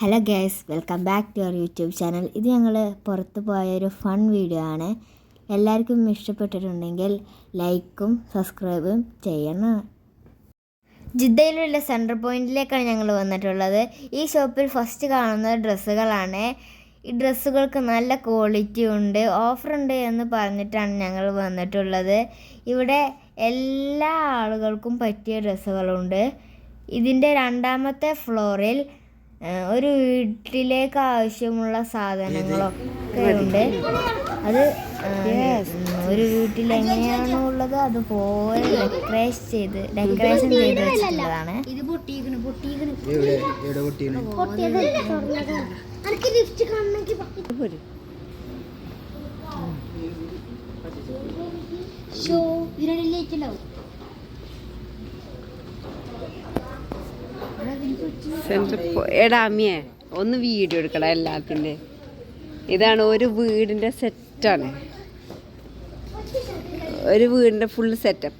Hello guys welcome back to our YouTube channel ഇത് ഞങ്ങൾ പുറത്ത് പോയ ഒരു ഫൺ വീഡിയോ ആണ്. എല്ലാവർക്കും ഇഷ്ടപ്പെട്ടിട്ടുണ്ടെങ്കിൽ ലൈക്കും സബ്സ്ക്രൈബും ചെയ്യണം. ജിദ്ദയിലുള്ള സെന്റർ പോയിന്റിലേക്കാണ് ഞങ്ങൾ വന്നിട്ടുള്ളത്. ഈ ഷോപ്പിൽ ഫസ്റ്റ് കാണുന്ന ഡ്രസ്സുകളാണ്. ഈ ഡ്രസ്സുകൾക്ക് നല്ല ക്വാളിറ്റി ഉണ്ട് ഓഫറുണ്ട് എന്ന് പറഞ്ഞിട്ടാണ് ഞങ്ങൾ വന്നിട്ടുള്ളത്. ഇവിടെ എല്ലാ ആളുകൾക്കും പറ്റിയ ഡ്രസ്സുകളുണ്ട്. ഇതിന്റെ രണ്ടാമത്തെ ഫ്ലോറിൽ ഒരു വീട്ടിലേക്ക് ആവശ്യമുള്ള സാധനങ്ങളൊക്കെ ഉണ്ട്. അത് ഒരു വീട്ടിൽ എങ്ങനെയാണോ ഉള്ളത് അതുപോലെ ഡെക്കറേഷൻ ചെയ്ത് ഡെക്കറേഷൻ ചെയ്ത് വെച്ചിട്ടുള്ളതാണ്. ഷോ പൊട്ടിയിക്കണ് സെൻട്രൽ എടാ അമ്മിയെ ഒന്ന് വീഡിയോ എടുക്കണം എല്ലാത്തിന്റെ ഇതാണ് ഒരു വീടിന്റെ സെറ്റാണ് ഒരു വീടിന്റെ ഫുൾ സെറ്റപ്പ്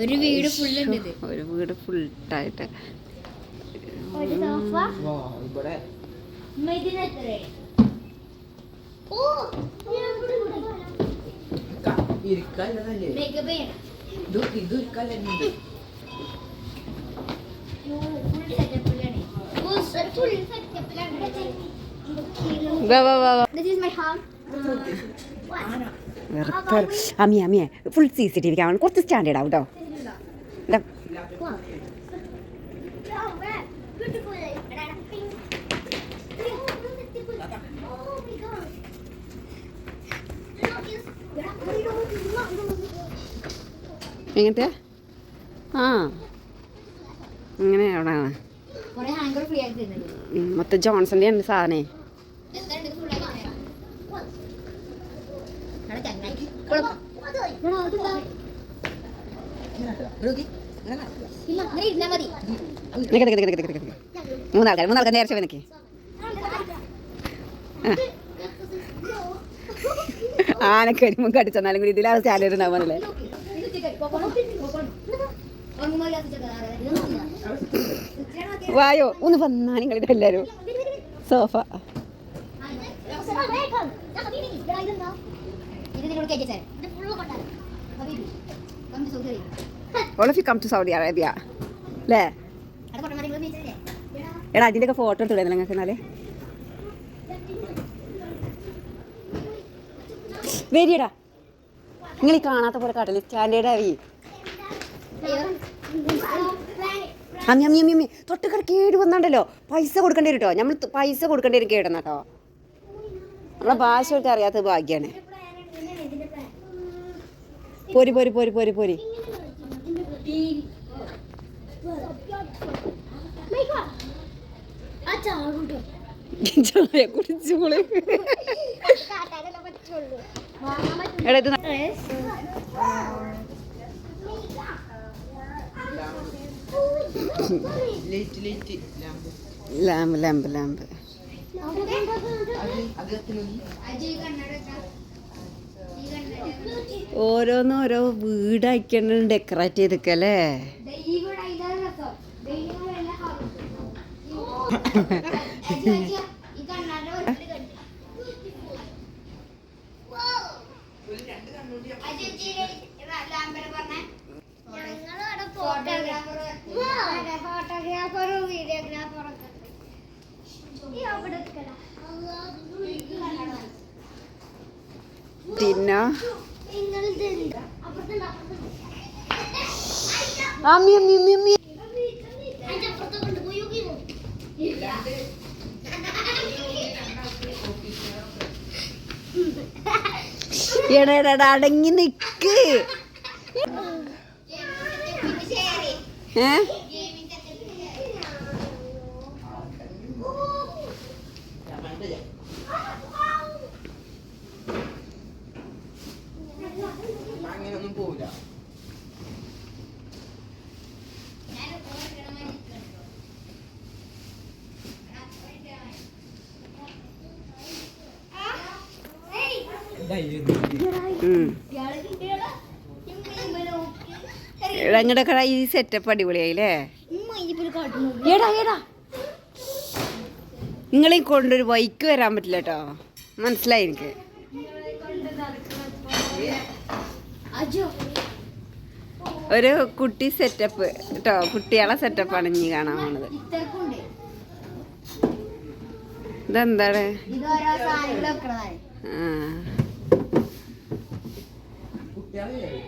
ഒരു വീട് ഫുള്ള് ഉണ്ട് ഇത് ഒരു വീട് ഫുള്ളായിട്ട് ഒരു സോഫ വാ ഇവിടെ ഓ ഇരിക്കാല്ലേ മേക്കപ്പ് ചെയ്യണം ഇത് ഇത് ഇരിക്കാല്ലേ ഫുൾ സെറ്റപ്പിലാണ് ഫുൾ സെറ്റപ്പിലാണ് വാ വാ വാ വാ This is my house. വെറുതെ അമ്മിയെ. അമ്മിയെ full C C T V camera കുറച്ച് സ്റ്റാൻഡേർഡ് ആവും കേട്ടോ എങ്ങനത്തെ? Wow. ഇങ്ങനെ അവിടെ. മൊത്തം ജോൺസന്റെ ആണ് സാധനേ. മൂന്നാൾക്കാർ മൂന്നാൾക്കാർ നേരെ ചെവി നിൽക്കേ ആനക്ക് വരുമ്പോൾ കടിച്ചെന്നാലും കൂടി ഇതിലാ സ്റ്റാൻഡേർഡ് ഉണ്ടാവുന്നല്ലേ വായോ ഒന്ന് വന്നാ നിങ്ങൾ എല്ലാവരും sofa. All of you come to Saudi Arabia അല്ലേ എടാ അതിന്റെയൊക്കെ ഫോട്ടോ എടുത്തില്ലേ നിങ്ങൾക്ക് എന്നാലേ. വരിയടാ. നിങ്ങൾ ഈ കാണാത്ത പോലെ കാട്ടില്ല സ്റ്റാൻഡേർഡ് ആയി അമ്മി അമ്മി അമ്മി അമ്മി തൊട്ടുകട കേട് വന്നാണ്ടല്ലോ. പൈസ കൊടുക്കേണ്ടി വരും കേട്ടോ നമ്മൾ പൈസ കൊടുക്കേണ്ടി വരും കേടെന്നാ കേട്ടോ നമ്മളെ ഭാഷ അവർക്ക് അറിയാത്ത ഭാഗ്യാണ്. പോരി പോരി പോരി പോരി പോരി. ചായ കുടിച്ചോൾ എടാ ഇത് ലാമ്പ് ലാമ്പ് ലാമ്പ് ഓരോന്നും ഓരോ വീടാക്കിയാണ് ഡെക്കറേറ്റ് ചെയ്തൊക്കെയല്ലേ ഫോട്ടോഗ്രാഫറും അമ്മി അമ്മി അമ്മി അമ്മി എടാ, അടങ്ങി നിക്ക്. ഏ? അങ്ങനെയൊന്നും പോവില്ല. ഇങ്ങടെ കട ഈ സെറ്റപ്പ് അടിപൊളിയായില്ലേ? എടാ എടാ. നിങ്ങളെ കൊണ്ടൊരു വൈക്ക് വരാൻ പറ്റില്ല കേട്ടോ മനസ്സിലായി എനിക്ക്. ഒരു കുട്ടി സെറ്റപ്പ് കേട്ടോ കുട്ടികളെ സെറ്റപ്പാണ് ഇനി കാണാൻ പോണത്. ഇതെന്താണ്? ആ. കുട്ടികളെ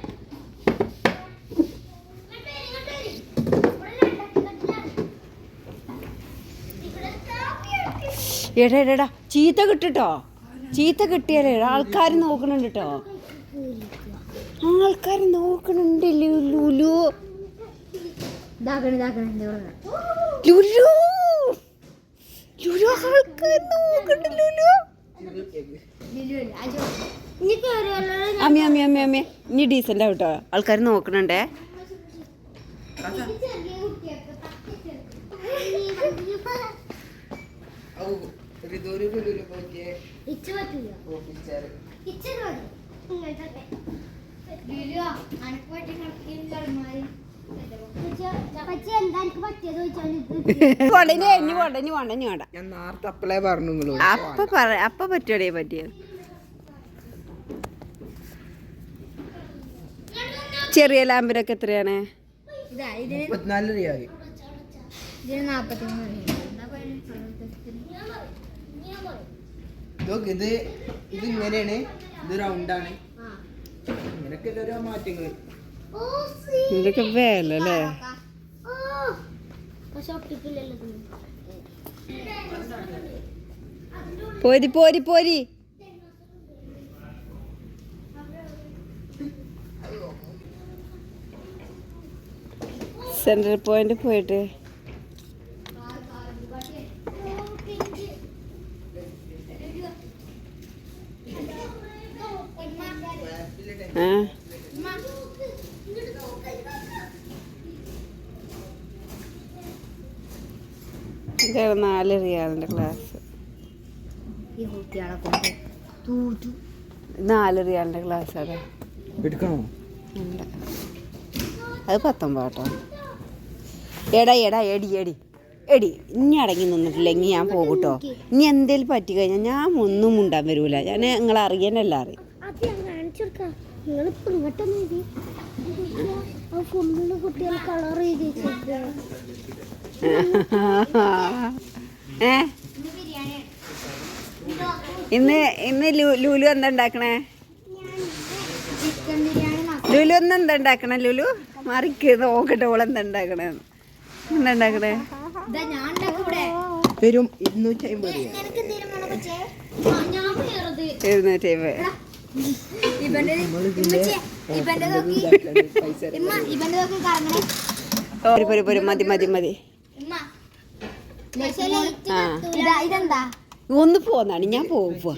എടാ എടാ ചീത്ത കിട്ടിട്ടോ? ചീത്ത കിട്ടിയാലേ ആൾക്കാർ നോക്കണുണ്ട് കേട്ടോ ആൾക്കാർ നോക്കണുണ്ട് ലുലു ലുലു. ലുലു. ആൾക്കാർ നോക്കണ്ട് ലുലു. അമ്മി അമ്മി അമ്മി അമ്മി. ഇനി ഡീസന്റ് ആവട്ടോ ആൾക്കാർ നോക്കണുണ്ടേ. അപ്പൊ പറ അപ്പൊ ലുലുവിനെ പറ്റിയ ഇച്ച പറ്റില്ല ഓഫീസർ ഇച്ചത് മതി ഇങ്ങനത്തെ ലിലുവാ അനക്ക് പറ്റിയ കണക്കിന് കളിമാരി പച്ച എന്താ എനിക്ക് പറ്റിയത് ചോദിച്ചാൽ കൊടഞ്ഞു ഇനി കൊണ്ട ഇനി കൊണ്ട ഇനി വേണ്ട ഞാൻ നേരത്തെ അപ്പളേ പറഞ്ഞു നിങ്ങളോട് അപ്പ പറ അപ്പ പറ്റിയോടെ പറ്റിയത് ചെറിയ ലാമ്പിനൊക്കെ എത്രയാണ്? ഇതാ മുപ്പത്തിനാല് ഇതിന് ഇത് ഇത് ഇങ്ങനെയാണ്. ഇത് റൗണ്ടാണ് ഇങ്ങനൊക്കെ ഓരോ മാറ്റങ്ങൾ ഇതൊക്കെ വേല അല്ലേ പോരി പോരി പോരി. സെൻട്രൽ പോയിന്റ് പോയിട്ട്. ആ. ഇതാണ് നാല് റിയാലിന്റെ ക്ലാസ് നാല് റിയാലിന്റെ ക്ലാസ് അതെ എടുക്കണോ? അത് പത്തൊമ്പത് കേട്ടോ എടാ എടാ എടി എടി. എടി ഇനി അടങ്ങി നിന്നിട്ടില്ലെങ്കിൽ ഞാൻ പോകട്ടോ. ഇനി എന്തേലും പറ്റി കഴിഞ്ഞാൽ ഞാൻ ഒന്നും മുണ്ടാൻ വരൂല. ഞാൻ നിങ്ങൾ അറിയാനല്ല അറിയും. ഏ? ഇന്ന് ഇന്ന് ലുലു എന്താ ഉണ്ടാക്കണേ? ലുലു ഒന്ന് എന്താ ഉണ്ടാക്കണേ ലുലു? മറിക്ക് നോക്കട്ടെ ഓളെന്താ എന്താ ഉണ്ടാക്കണേ എന്താ ഉണ്ടാക്കണേ വരും ഇരുന്നൂറ്റി അമ്പത് പോരി പോരി മതി മതി മതി. ആ. ഒന്ന് പോന്നാണ് ഞാൻ ഇവിടെ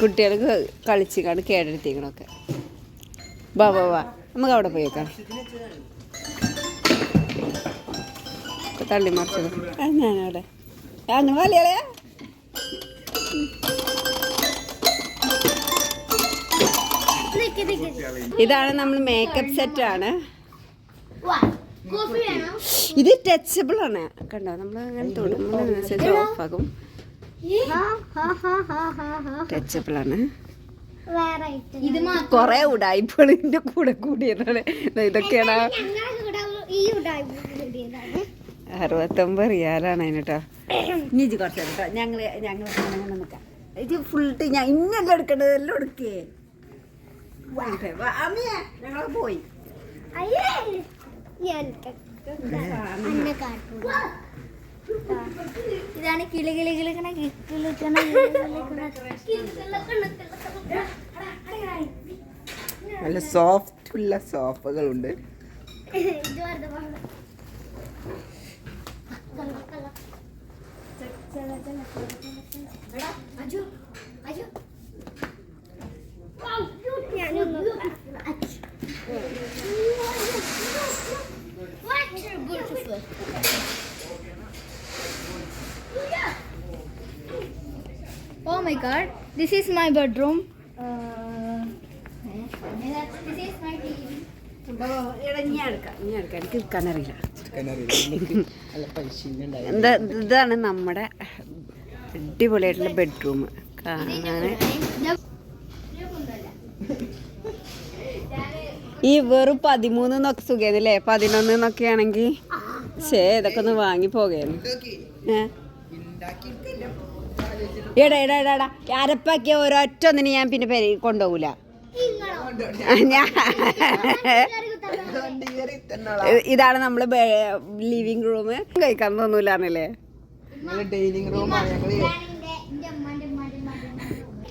കുട്ടികൾക്ക് കളിച്ച് കണ്ട് കേടെടുത്തേക്കണൊക്കെ വാ വാ വാ. നമുക്ക് അവിടെ പോയേക്കാം വെക്കാം തള്ളി മറിച്ചത്. ഞാനവിടെ അങ്ങനെ വലിയാളെ നിക്ക് നിക്ക് ഇതാണ് നമ്മൾ മേക്കപ്പ് സെറ്റ് ആണ്. വാ കോഫി വേണോ. ഇത് ടച്ചബിൾ ആണ്. കണ്ടോ? നമ്മൾ അങ്ങനെ തൊടുമ്പോൾ ഓഫാകും മാത്രം കുറെ ഉടായ്പകൾ ഇതിന്റെ കൂടെ കൂടിയതാണ്. ഇതൊക്കെയാണ്. അറുപത്തൊമ്പത് റിയാലാണ് അതിന് കേട്ടോ ഇനി കുറച്ച് കേട്ടോ ഞങ്ങൾ ഞങ്ങൾ നിൽക്കാം ഇത് ഫുൾ ഞാൻ ഇന്നെല്ലാം എടുക്കേണ്ടത്? എല്ലാം എടുക്കേ. ഞങ്ങൾ പോയി. അയ്യേ ഞാൻ ഇതാണ് കിളി കിളി കിളിക്കണ കിളിക്കണ നല്ല സോഫ്റ്റ് ഉള്ള സോഫകളുണ്ട് What? You're beautiful. My god, this is my bedroom. Uh, this is my TV. ഇതാണ് നമ്മുടെ അടിപൊളിയായിട്ടുള്ള ബെഡ്റൂം കാണാൻ ഈ വെറും പതിമൂന്ന് എന്നൊക്കെ സുഖേന്നല്ലേ പതിനൊന്ന് എന്നൊക്കെ ആണെങ്കിൽ ശേ ഇതൊക്കെ ഒന്ന് വാങ്ങി പോകേന്നു. ഏ? എടാ എടാ എടാ എടാ. അരപ്പാക്കിയ ഒരൊറ്റ ഒന്നിന് ഞാൻ പിന്നെ പെരി കൊണ്ടുപോകൂല. ഞാൻ ഇതാണ് നമ്മൾ ലിവിങ് റൂം കഴിക്കാൻ തോന്നൂലാന്നല്ലേ?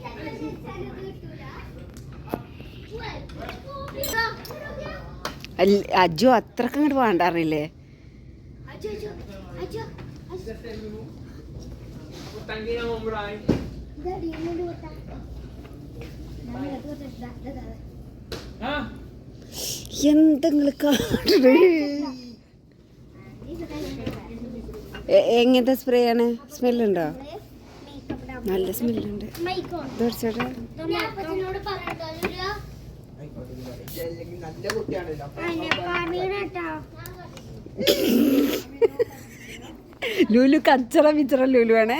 അജു അല്ല- അജു. എന്തെങ്കിലും എങ്ങനത്തെ സ്പ്രേ ആണ് സ്മെല്ലുണ്ടോ? നല്ല സ്മെല്ലുണ്ട്. തീർച്ചയായിട്ടും നല്ല കുട്ടിയാണല്ലോ. ലുലു കച്ചറ പിച്ചറ ലുലു ആണേ.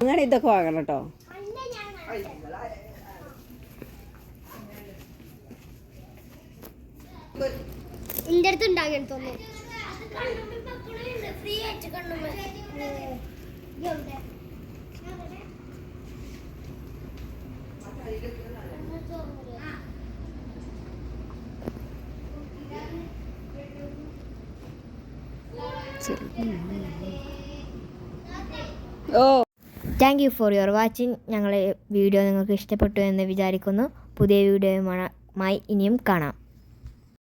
അങ്ങനെ ഇതൊക്കെ വാങ്ങണം കേട്ടോ എന്റെ അടുത്ത് ഉണ്ടാകാൻ തോന്നുന്നു. ഓ. Thank you for your watching ഞങ്ങളെ വീഡിയോ നിങ്ങൾക്ക് ഇഷ്ടപ്പെട്ടു എന്ന് വിചാരിക്കുന്നു. പുതിയ വീഡിയോയുമായി ഇനിയും കാണാം.